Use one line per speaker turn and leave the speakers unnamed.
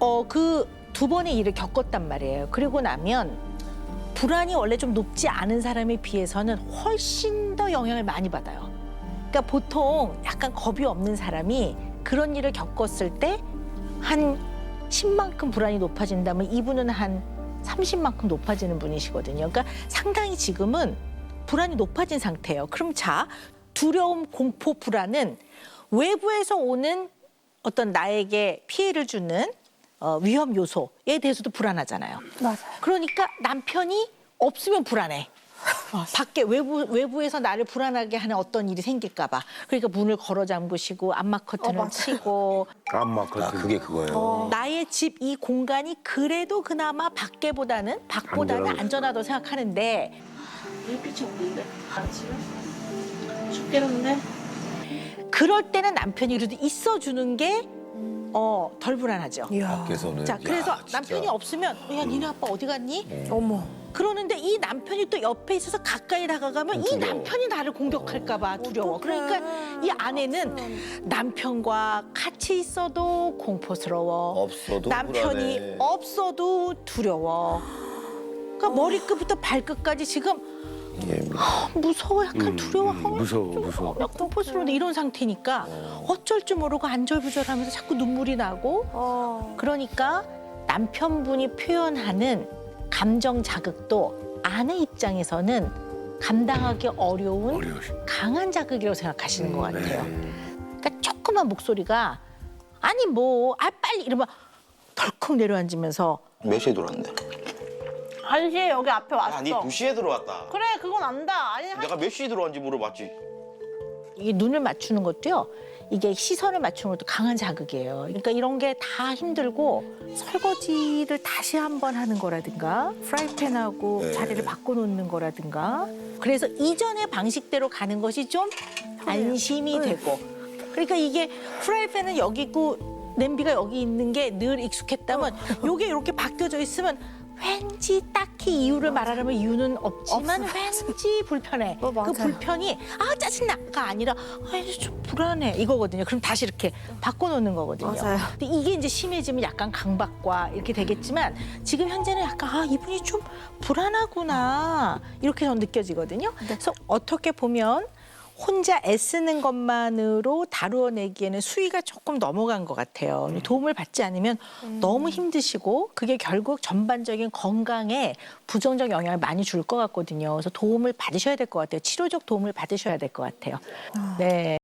어, 그 두 번의 일을 겪었단 말이에요. 그리고 나면 불안이 원래 좀 높지 않은 사람에 비해서는 훨씬 더 영향을 많이 받아요. 그러니까 보통 약간 겁이 없는 사람이 그런 일을 겪었을 때 한 10만큼 불안이 높아진다면 이분은 한 30만큼 높아지는 분이시거든요. 그러니까 상당히 지금은 불안이 높아진 상태예요. 그럼 자, 두려움, 공포, 불안은 외부에서 오는 어떤 나에게 피해를 주는 어, 위험 요소에 대해서도 불안하잖아요.
맞아요.
그러니까 남편이 없으면 불안해. 밖에 외부 외부에서 나를 불안하게 하는 어떤 일이 생길까봐. 그러니까 문을 걸어 잠그시고 암막 커튼을
맞아요.
치고
암막
아,
커튼.
그게 그거예요.
나의 집 이 공간이 그래도 그나마 밖에보다는 밖보다는. 안전하다고 생각하는데 햇빛이 없는데 춥겠는데 그럴 때는 남편이 그래도 있어주는 게 어, 덜 불안하죠.
이야.
밖에서는.
자,
야,
그래서
진짜.
남편이 없으면 야 니네 아빠 어디 갔니?
어머.
그러는데 이 남편이 또 옆에 있어서 가까이 다가가면 이
두려워.
남편이 나를 공격할까 봐 두려워. 그러니까 이 아내는 남편과 같이 있어도 공포스러워.
없어도
남편이
불안해.
없어도 두려워. 그러니까 머리끝부터 발끝까지 지금
예,
무서워, 약간
음,
두려워,
음, 무서워, 무서워.
막 공포스러운데 이런 상태니까 어쩔 줄 모르고 안절부절하면서 자꾸 눈물이 나고
어.
그러니까 남편분이 표현하는 감정 자극도 아내 입장에서는 감당하기 어려운
어려우시.
강한 자극이라고 생각하시는 것 같아요.
네.
그러니까 조그만 목소리가 아니 뭐 아 빨리 이러면 덜컥 내려앉으면서
몇 시에 들어왔는데?
한시에 여기 앞에 왔어.
야, 니 2시에 들어왔다.
그래, 그건 안다. 아니, 한...
내가 몇 시에 들어왔는지 물어봤지.
이게 눈을 맞추는 것도요. 이게 시선을 맞추는 것도 강한 자극이에요. 그러니까 이런 게 다 힘들고 설거지를 다시 한 번 하는 거라든가 프라이팬하고
네.
자리를 바꿔놓는 거라든가 그래서 이전의 방식대로 가는 것이 좀 안심이 되고 그러니까 이게 프라이팬은 여기 있고 냄비가 여기 있는 게 늘 익숙했다면 요게 이렇게 바뀌어져 있으면 왠지 딱히 이유를 말하려면 이유는 없지만 왠지 불편해.
어, 맞아요.
그 불편이 아 짜증나가 아니라 아 이제 좀 불안해 이거거든요. 그럼 다시 이렇게 바꿔놓는 거거든요.
맞아요.
근데 이게 이제 심해지면 약간 강박과 이렇게 되겠지만 지금 현재는 약간 아 이분이 좀 불안하구나 이렇게 전 느껴지거든요. 그래서 어떻게 보면 혼자 애쓰는 것만으로 다루어내기에는 수위가 조금 넘어간 것 같아요. 도움을 받지 않으면 너무 힘드시고 그게 결국 전반적인 건강에 부정적 영향을 많이 줄 것 같거든요. 그래서 도움을 받으셔야 될 것 같아요. 치료적 도움을 받으셔야 될 것 같아요. 네.